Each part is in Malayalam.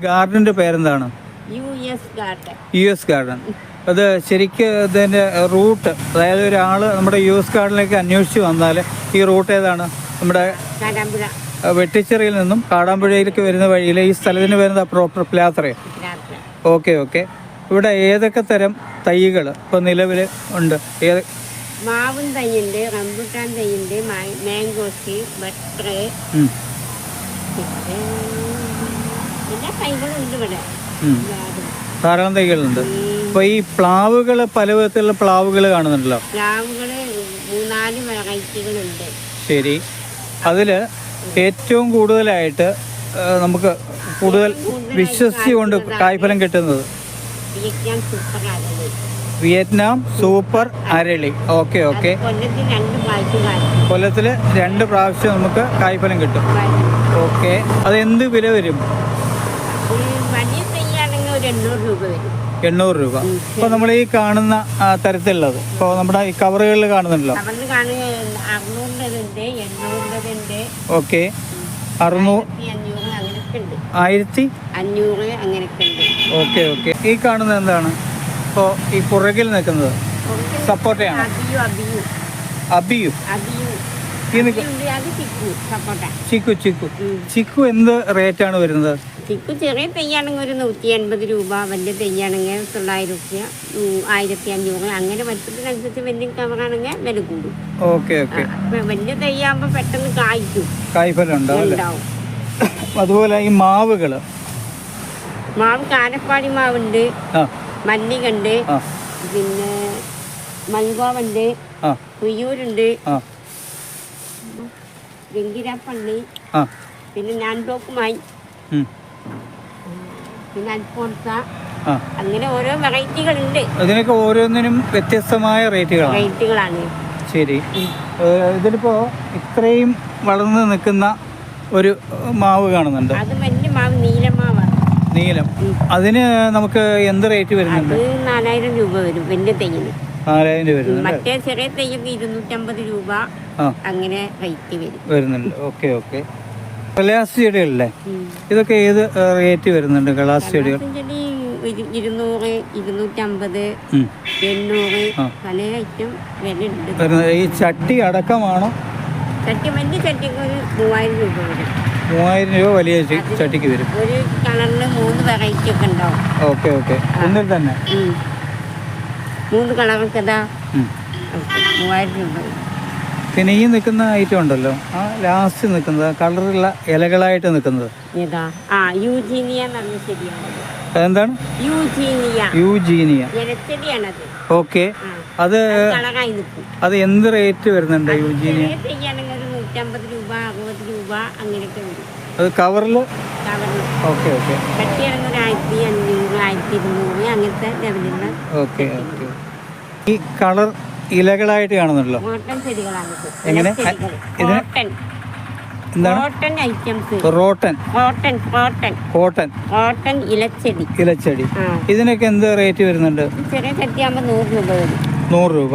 ഗാർഡന്റെ പേരെന്താണ്? U S garden. U S garden. അത് ശരിക്ക് ഇതിന്റെ റൂട്ട് അതായത് ഒരാൾ നമ്മുടെ യു എസ് ഗാർഡനിലേക്ക് അന്വേഷിച്ച് വന്നാൽ ഈ റൂട്ട് ഏതാണ്? നമ്മുടെ വെട്ടിച്ചെറിയിൽ നിന്നും കാടാമ്പുഴയിലേക്ക് വരുന്ന വഴിയിൽ ഈ സ്ഥലത്തിന് വരുന്ന പ്രോപ്പർ പ്ലാത്രയോ ഓക്കെ ഓക്കെ. ഇവിടെ ഏതൊക്കെ തരം തൈകൾ ഇപ്പോൾ നിലവിൽ ഉണ്ട്? ഏത് മാവും തൈയുണ്ട് റംബുട്ടാൻ തൈയുണ്ട് മാംഗോസ് ബട്ടർ ഉം, പിന്നെ എല്ലാ തൈകളും ഉണ്ട് ഇവിടെ ഉം. എല്ലാതും. ധാരാളം തൈകളുണ്ട്. അപ്പൊ ഈ പ്ലാവുകൾ പല വിധത്തിലുള്ള പ്ലാവുകൾ കാണുന്നുണ്ടല്ലോ? പ്ലാവുകൾ ശരി. അതിൽ ഏറ്റവും കൂടുതലായിട്ട് നമുക്ക് കൂടുതൽ വിശ്വസിച്ചുകൊണ്ട് കായ്ഫലം കിട്ടുന്നത്? വിയറ്റ്നാം സൂപ്പർ അരളി. Okay okay. കൊല്ലത്തിൽ കൊല്ലത്തിൽ രണ്ട് പ്രാവശ്യം നമുക്ക് കായ്ഫലം കിട്ടും. ഓക്കെ. അത് എന്ത് വില വരും ഈ വലിയ തൈയാണെങ്കിൽ ഒരു എണ്ണൂറ് രൂപ വരും. എണ്ണൂറ് രൂപ. അപ്പോൾ നമ്മൾ ഈ കാണുന്ന തരത്തിലുള്ളത്. ഇപ്പൊ നമ്മുടെ ഈ കവറുകളിൽ കാണുന്നുണ്ടല്ലോ. ഓക്കെ. അറുന്നൂറ് ആയിരത്തി അഞ്ഞൂറ് അങ്ങനെയൊക്കെ ഓക്കെ ഓക്കെ. ഈ കാണുന്നത് എന്താണ്? ഇപ്പോ ഈ പുറകിൽ നിൽക്കുന്നത്. സപ്പോർട്ടയാണ്? അബിയു. ചിക്കു ചിക്കു ചിക്കു. എന്ത് റേറ്റ് ആണ് വരുന്നത്? ചിക്കു ചെറിയ തെയ്യാണെങ്കിൽ ഒരു നൂറ്റി എൺപത് രൂപ വലിയ തെയ്യാണെങ്കിൽ തൊള്ളായിരം രൂപ ആയിരത്തി അഞ്ഞൂറ് അങ്ങനെ വലുപ്പത്തിനനുസരിച്ച് വലിയ കവറാണെങ്കിൽ വില കൂടും. Okay okay. വലിയ തെയ്യാകുമ്പോ പെട്ടെന്ന് കായ്ക്കും. കായ്ഫലം ഉണ്ടാവും. അതുപോലെ ഈ മാവുകൾ? മാവ് കാനപ്പാടി മാവുണ്ട് മല്ലിക ഉണ്ട് പിന്നെ മൽഗോവുണ്ട് കുയ്യൂരുണ്ട് വെങ്കിരാപ്പള്ളി. പിന്നെ അൽഫോൺസ. അങ്ങനെ ഓരോ വെറൈറ്റികളുണ്ട്. ഇതിനൊക്കെ ഓരോന്നിനും വ്യത്യസ്തമായ റേറ്റുകളാണ്. ശരി. ഇതിലിപ്പോ ഇത്രയും വളർന്നു നിൽക്കുന്ന ഒരു മാവ് കാണുന്നുണ്ട്. അത് വലിയ മാവ് നീലമാവാണ് നീലം. അതിന് നമുക്ക് എന്ത് റേറ്റ് വരുന്നുണ്ട്? നാലായിരം രൂപ വരും വലിയ തെയ്യിന് നാലായിരം രൂപ മറ്റേ ചെറിയ തെയ്യൊക്കെ ഇരുന്നൂറ്റമ്പത് രൂപ. അങ്ങനെ റേറ്റ് വരും. വരുന്നുണ്ട്. Okay okay. കലാസ് ചെടികളല്ലേ? ഇതൊക്കെ ഏത് റേറ്റ് വരുന്നുണ്ട് കലാസ് ചെടികൾ? കലാസിൻ ചെടി ഇരു- ഇരുന്നൂറ് ഇരുന്നൂറ്റമ്പത് എണ്ണൂറ് പല ഐറ്റം വില ഈ ചട്ടി അടക്കമാണോ? ചട്ടി വലിയ ചട്ടിക്ക് ഒരു മൂവായിരം രൂപ വരും. മൂവായിരം രൂപ വലിയ ചട്ടിക്ക് വരും. ഒരു കളറിന് മൂന്ന് വെറൈറ്റി ഒക്കെ ഉണ്ടാവും. Okay okay. ഒന്നിൽ തന്നെ? മൂന്ന് കളറൊക്കെ ഇതാ. മൂവായിരം രൂപ പിന്നെ ഈ നിൽക്കുന്ന ഐറ്റം ഉണ്ടല്ലോ. ആ ലാസ്റ്റ് നിൽക്കുന്നത് കളറുള്ള ഇലകളായിട്ട് നിൽക്കുന്നത്. ആ യൂജീനിയ അതെന്താണ്? ഓക്കെ അത് അത് എന്ത് റേറ്റ് വരുന്നുണ്ട് യൂജീനിയ അത് കവറിൽ ഓക്കെ ഓക്കെ ഓക്കെ ഓക്കെ ഈ കളർ ഇലകളായിട്ട് കാണുന്നുണ്ടല്ലോ. എങ്ങനെ? ഇതിന് എന്താണ്? റോട്ടൻ കോട്ടൺ കോട്ടൺ ഇലച്ചെടി. ഇലച്ചെടി. ഇതിനൊക്കെ എന്ത് റേറ്റ് വരുന്നുണ്ട്? നൂറ് രൂപ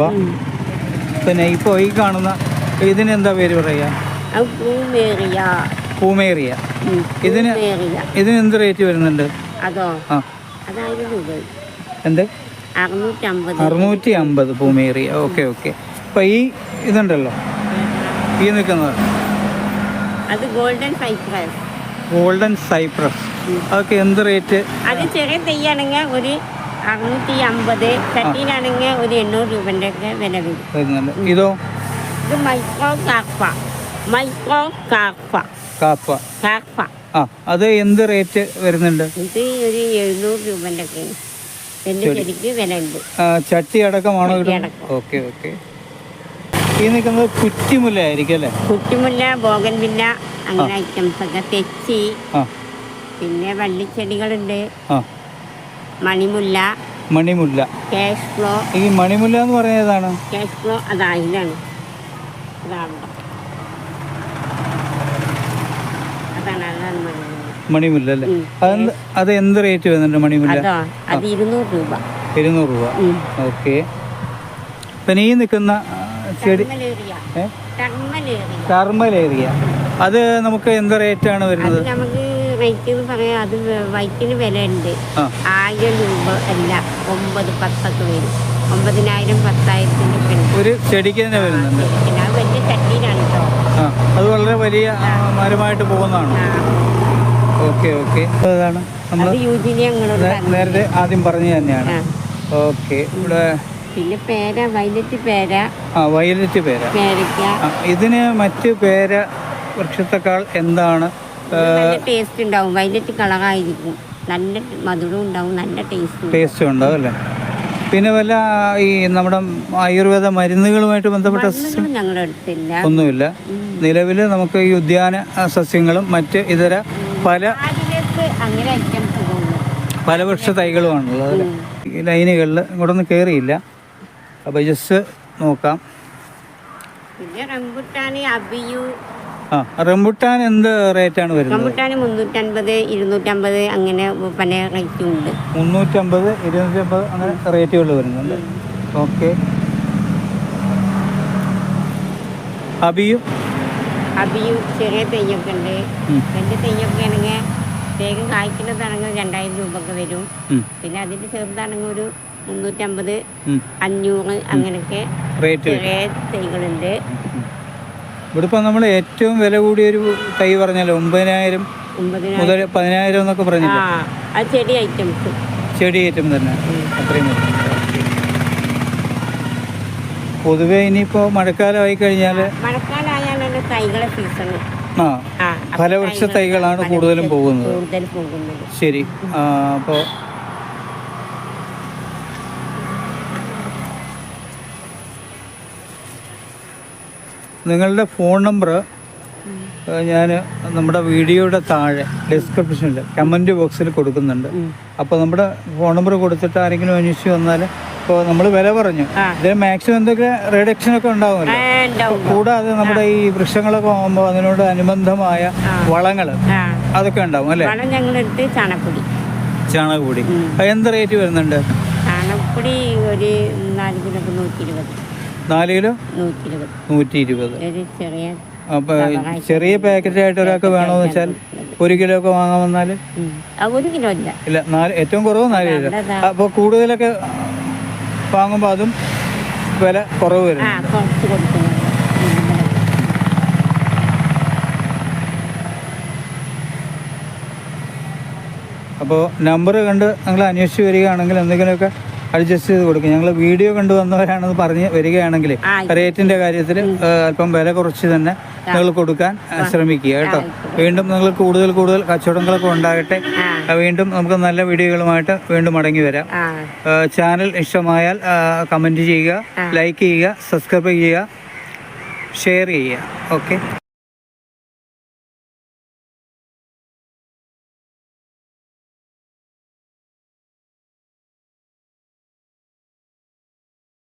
പിന്നെ ഇപ്പോൾ ഈ കാണുന്ന ഇതിന് എന്താ പേര് പറയാ? പൂമേറിയ. ഇതിന് ഇതിന് എന്ത് റേറ്റ് വരുന്നുണ്ട്? അതോ? ആ. എന്ത്? അറുന്നൂറ്റി അമ്പത് പൂമേറി ഓക്കെ ഓക്കെ. അപ്പൊ ഈ ഇതുണ്ടല്ലോ. ഈ നിൽക്കുന്നത്. അത് ഗോൾഡൻ സൈപ്രസ്. Golden cypress. അതൊക്കെ എന്ത് റേറ്റ്? അത് ചെറിയ തെയ്യാണെങ്കിൽ ഒരു അറുന്നൂറ്റി അമ്പത് ചട്ടിയിലാണെങ്കിൽ ഒരു എണ്ണൂറ് രൂപന്റെ ഒക്കെ വില വരും. ഇതോ? ഇത് മൈക്രോ കാർപ്പ മൈക്രോ കാർപ്പ കാപ്പ കാർപ്പ ആ അത് എന്ത് റേറ്റ് വരുന്നുണ്ട്? ഇത് ഒരു എഴുന്നൂറ് രൂപന്റെ ഒക്കെ. ചട്ടി അടക്കമാണോ. Okay okay. ഈ നിൽക്കുന്നത് കുറ്റിമുല്ല ആയിരിക്കും അല്ലേ? കുറ്റിമുല്ല ബോഗൻവില്ല അങ്ങനെ ഐറ്റംസ് ഒക്കെ തെച്ചി. പിന്നെ വള്ളിച്ചെടികളുണ്ട്. മണിമുല്ല. മണിമുല്ല. ക്യാഷ് ഫ്ലോ ഈ മണിമുല്ല എന്ന് പറഞ്ഞ ഏതാണ്? ക്യാഷ് ഫ്ലോ അതാ അതാണ് അതാണ് മണിമുല്ല അല്ലേ അത് എന്ത് റേറ്റ് വരുന്നുണ്ട് മണിമുല്ല? അതോ അത് ഇരുന്നൂറ് രൂപ. ഇരുന്നൂറ് രൂപ. ഉം. ഓക്കെ. പിന്നെ ഈ നിൽക്കുന്ന ചെടി ടർമലേറിയ അത് നമുക്ക് എന്ത് വരുന്നത്? നമുക്ക് റേറ്റ് എന്ന് പറയാം അത് വൈറ്റിന് വില ഉണ്ട് ആ. ആയിരം രൂപ അല്ല ഒമ്പത് പത്തൊക്കെ വരും. ഒമ്പതിനായിരം പത്തായിരത്തിന്റെ ഒക്കെ ഒരു ചെടിക്ക് തന്നെ വരുന്നുണ്ട്. അത് വലിയ ചട്ടിയിലാണ് കേട്ടോ. അത് വളരെ വലിയ മരമായിട്ട് പോകുന്നതാണ്? Okay okay. അതാണ് നമ്മൾ. നേരത്തെ ആദ്യം പറഞ്ഞു തന്നെയാണ്. ഓക്കെ ഇവിടെ പിന്നെ പേര വൈലറ്റ് പേര. ആ വയലറ്റ് പേര. പേരയ്ക്ക. ഇതിന് മറ്റ് പേര വൃക്ഷത്തെക്കാൾ എന്താണ് നല്ല ടേസ്റ്റ് ഉണ്ടാവും. വയലറ്റ് കളറായിരിക്കും നല്ല മധുരം ഉണ്ടാവും നല്ല ടേസ്റ്റ് ടേസ്റ്റ് ഉണ്ടാവും അല്ലേ? പിന്നെ വല്ല ഈ നമ്മുടെ ആയുർവേദ മരുന്നുകളുമായിട്ട് ബന്ധപ്പെട്ട ഒന്നുമില്ല. നിലവിൽ നമുക്ക് ഈ ഉദ്യാന സസ്യങ്ങളും മറ്റ് ഇതര പല അങ്ങനെ ഐറ്റംസ് പല വൃക്ഷ തൈകളുമാണുള്ളത് അല്ലേ? ഈ ലൈനുകളിൽ ഇങ്ങോട്ടൊന്നും കയറിയില്ല അപ്പോൾ ജസ്റ്റ് നോക്കാം. പിന്നെ റംബുട്ടാന് അബിയു. ആ റംബുട്ടാൻ എന്ത് റേറ്റാണ് വരുന്നത്? ഇരുന്നൂറ്റമ്പത് അങ്ങനെ പല റേറ്റും ഉണ്ട്. മുന്നൂറ്റമ്പത് ഇരുന്നൂറ്റമ്പത് അങ്ങനെ റേറ്റുകൾ വരുന്നുണ്ട്. ഓക്കെ അബിയും? അബിയു ചെറിയ തെയ്യൊക്കെ ഉണ്ട്. എന്റെ വലിയ തെയ്യൊക്കെ ആണെങ്കിൽ വേഗം കായ്ക്കുന്നതാണെങ്കിൽ രണ്ടായിരം രൂപ വരും. പിന്നെ അതിന്റെ ചെറുതാണെങ്കിൽ ഒരു മുന്നൂറ്റമ്പത്. അഞ്ഞൂറ് അങ്ങനെയൊക്കെ ചെറിയ തൈകളുണ്ട്. ഇവിടെ ഇപ്പം നമ്മൾ ഏറ്റവും വില കൂടിയൊരു തൈ പറഞ്ഞല്ലോ ഒമ്പതിനായിരം മുതൽ പതിനായിരം എന്നൊക്കെ പറഞ്ഞു ചെടി ഐറ്റംസ്. ചെടി ഐറ്റം തന്നെ. അത്രയും. പൊതുവേ ഇനിയിപ്പോൾ മഴക്കാലമായി കഴിഞ്ഞാൽ മഴക്കാലമായാലും തൈകളെ സീസൺ ഫലവൃക്ഷ തൈകൾ തൈകളാണ് കൂടുതലും പോകുന്നത്. ശരി. അപ്പോൾ നിങ്ങളുടെ ഫോൺ നമ്പർ ഞാൻ നമ്മുടെ വീഡിയോയുടെ താഴെ ഡിസ്ക്രിപ്ഷനിൽ കമന്റ് ബോക്സിൽ കൊടുക്കുന്നുണ്ട്. അപ്പോൾ നമ്മുടെ ഫോൺ നമ്പർ കൊടുത്തിട്ട് ആരെങ്കിലും അന്വേഷിച്ച് വന്നാൽ ഇപ്പോൾ നമ്മൾ വില പറഞ്ഞു. ഇതിന് മാക്സിമം എന്തൊക്കെ റിഡക്ഷൻ ഒക്കെ ഉണ്ടാവുമല്ലോ? കൂടാതെ നമ്മുടെ ഈ വൃക്ഷങ്ങളൊക്കെ ആകുമ്പോൾ അതിനോട് അനുബന്ധമായ വളങ്ങൾ ആ. അതൊക്കെ ഉണ്ടാവും അല്ലേ? വളം ചാണകപ്പൊടി. ചാണകപ്പൊടി. എന്ത് റേറ്റ് വരുന്നുണ്ട്? ചാണകപ്പൊടി ഒരു നാല് കിലോ നൂറ്റി ഇരുപത് നാല് കിലോ? നൂറ്റി ഇരുപത് അപ്പൊ ചെറിയ അപ്പോൾ ചെറിയ പാക്കറ്റായിട്ട് ഒരാൾക്ക് വേണമെന്ന് വെച്ചാൽ ഒരു കിലോ ഒക്കെ വാങ്ങാൻ വന്നാൽ ഒരു കിലോ ഇല്ല. ഇല്ല നാല് ഏറ്റവും കുറവ് നാല് കിലോ. അപ്പൊ അപ്പോൾ കൂടുതലൊക്കെ വാങ്ങുമ്പോൾ അതും വില കുറവ് വരും ആ കുറച്ച് കൊടുക്കുന്നത് അപ്പോൾ നമ്പർ കണ്ട് നിങ്ങൾ അന്വേഷിച്ച് വരികയാണെങ്കിൽ എന്തെങ്കിലുമൊക്കെ അഡ്ജസ്റ്റ് ചെയ്ത് കൊടുക്കും. ഞങ്ങൾ വീഡിയോ കണ്ടു വന്നവരാണെന്ന് പറഞ്ഞ് വരികയാണെങ്കിൽ റേറ്റിന്റെ കാര്യത്തിൽ അല്പം വില കുറച്ച് തന്നെ നിങ്ങൾ കൊടുക്കാൻ ശ്രമിക്കുക കേട്ടോ. വീണ്ടും നിങ്ങൾ കൂടുതൽ കൂടുതൽ കച്ചവടങ്ങളൊക്കെ ഉണ്ടാകട്ടെ. വീണ്ടും നമുക്ക് നല്ല വീഡിയോകളുമായിട്ട് വീണ്ടും മടങ്ങി വരാം. ചാനൽ ഇഷ്ടമായാൽ കമന്റ് ചെയ്യുക ലൈക്ക് ചെയ്യുക സബ്സ്ക്രൈബ് ചെയ്യുക ഷെയർ ചെയ്യുക. ഓക്കെ